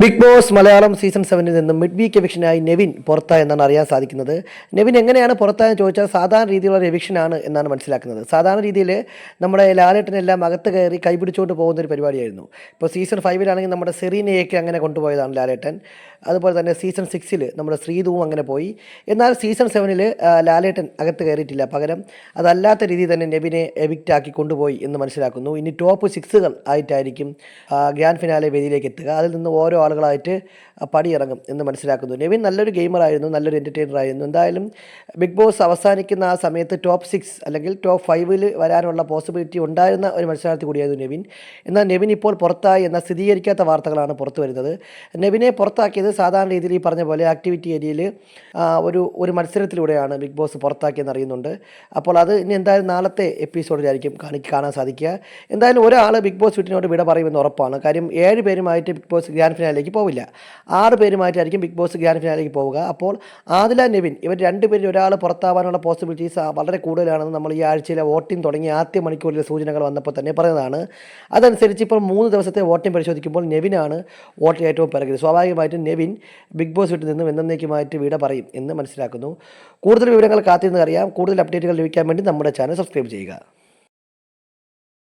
Big boss Malayalam season സെവനിൽ നിന്നും mid week എവിക്ഷനായി Nevin പുറത്തായി എന്നാണ് അറിയാൻ സാധിക്കുന്നത്. നെവിൻ എങ്ങനെയാണ് പുറത്തായെന്ന് ചോദിച്ചാൽ സാധാരണ രീതിയിലുള്ള എവിക്ഷനാണ് എന്നാണ് മനസ്സിലാക്കുന്നത്. സാധാരണ രീതിയിൽ നമ്മുടെ ലാലേട്ടനെല്ലാം അകത്ത് കയറി കൈപിടിച്ചുകൊണ്ട് പോകുന്ന ഒരു പരിപാടിയായിരുന്നു. ഇപ്പോൾ സീസൺ ഫൈവിലാണെങ്കിൽ നമ്മുടെ സെറീനയൊക്കെ അങ്ങനെ കൊണ്ടുപോയതാണ് ലാലേട്ടൻ. അതുപോലെ തന്നെ സീസൺ സിക്സിൽ നമ്മുടെ ശ്രീധുവും അങ്ങനെ പോയി. എന്നാൽ സീസൺ സെവനിൽ ലാലേട്ടൻ അകത്ത് കയറിയിട്ടില്ല. പകരം അതല്ലാത്ത രീതിയിൽ തന്നെ നെവിനെ എവിക്റ്റ് ആക്കി കൊണ്ടുപോയി എന്ന് മനസ്സിലാക്കുന്നു. ഇനി ടോപ്പ് സിക്സുകൾ ആയിട്ടായിരിക്കും ഗ്രാൻഡ് ഫിനാലെ വേദിയിലേക്ക് എത്തുക. അതിൽ നിന്ന് ഓരോ ആളുകളായിട്ട് പണിയിറങ്ങും എന്ന് മനസ്സിലാക്കുന്നു. നെവിൻ നല്ലൊരു ഗെയിമറായിരുന്നു നല്ലൊരു എന്റർടൈനർ ആയിരുന്നു എന്തായാലും ബിഗ് ബോസ് അവസാനിക്കുന്ന ആ സമയത്ത് ടോപ്പ് സിക്സ് അല്ലെങ്കിൽ ടോപ്പ് ഫൈവിൽ വരാനുള്ള പോസിബിലിറ്റി ഉണ്ടായിരുന്ന ഒരു മത്സരാർത്ഥി കൂടിയായിരുന്നു നെവിൻ. എന്നാൽ നെവിൻ ഇപ്പോൾ പുറത്തായി എന്ന സ്ഥിരീകരിക്കാത്ത വാർത്തകളാണ് പുറത്തു വരുന്നത്. നെവിനെ പുറത്താക്കിയത് സാധാരണ രീതിയിൽ ഈ പറഞ്ഞ പോലെ ആക്ടിവിറ്റി ഏരിയയിൽ ഒരു ഒരു മത്സരത്തിലൂടെയാണ് ബിഗ് ബോസ് പുറത്താക്കിയെന്ന് അറിയുന്നുണ്ട്. അപ്പോൾ അത് ഇനി എന്തായാലും നാളത്തെ എപ്പിസോഡിലായിരിക്കും കാണി കാണാൻ സാധിക്കുക. എന്തായാലും ഒരാൾ ബിഗ് ബോസ് വീട്ടിനോട് വിട പറയുമെന്ന് ഉറപ്പാണ്. കാര്യം ഏഴ് പേരുമായിട്ട് ബിഗ് ബോസ് ഗ്രാൻഡ് ഫിനാലിലേക്ക് പോവില്ല. ആറ് പേരുമായിട്ടായിരിക്കും ബിഗ് ബോസ് ഗ്രാൻഡ് ഫിനാലിലേക്ക് പോവുക. അപ്പോൾ ആദില നെവിൻ ഇവർ രണ്ടുപേരിൽ ഒരാൾ പുറത്താവാനുള്ള പോസിബിലിറ്റീസ് വളരെ കൂടുതലാണെന്ന് നമ്മൾ ഈ ആഴ്ചയിലെ വോട്ടിംഗ് തുടങ്ങി ആദ്യ മണിക്കൂറിലെ സൂചനകൾ വന്നപ്പോൾ തന്നെ പറഞ്ഞതാണ്. അതനുസരിച്ച് ഇപ്പോൾ മൂന്ന് ദിവസത്തെ വോട്ടിംഗ് പരിശോധിക്കുമ്പോൾ നെവിനാണ് വോട്ടിൽ ഏറ്റവും പിറകിൽ. സ്വാഭാവികമായിട്ടും നെവിൻ ബിഗ് ബോസ് വീട്ടിൽ നിന്നും എന്നേക്കുമായിട്ട് വിട പറയും എന്ന് മനസ്സിലാക്കുന്നു. കൂടുതൽ വിവരങ്ങൾ കാത്തിരുന്നറിയാം കൂടുതൽ അപ്ഡേറ്റുകൾ ലഭിക്കാൻ വേണ്ടി നമ്മുടെ ചാനൽ സബ്സ്ക്രൈബ് ചെയ്യുക.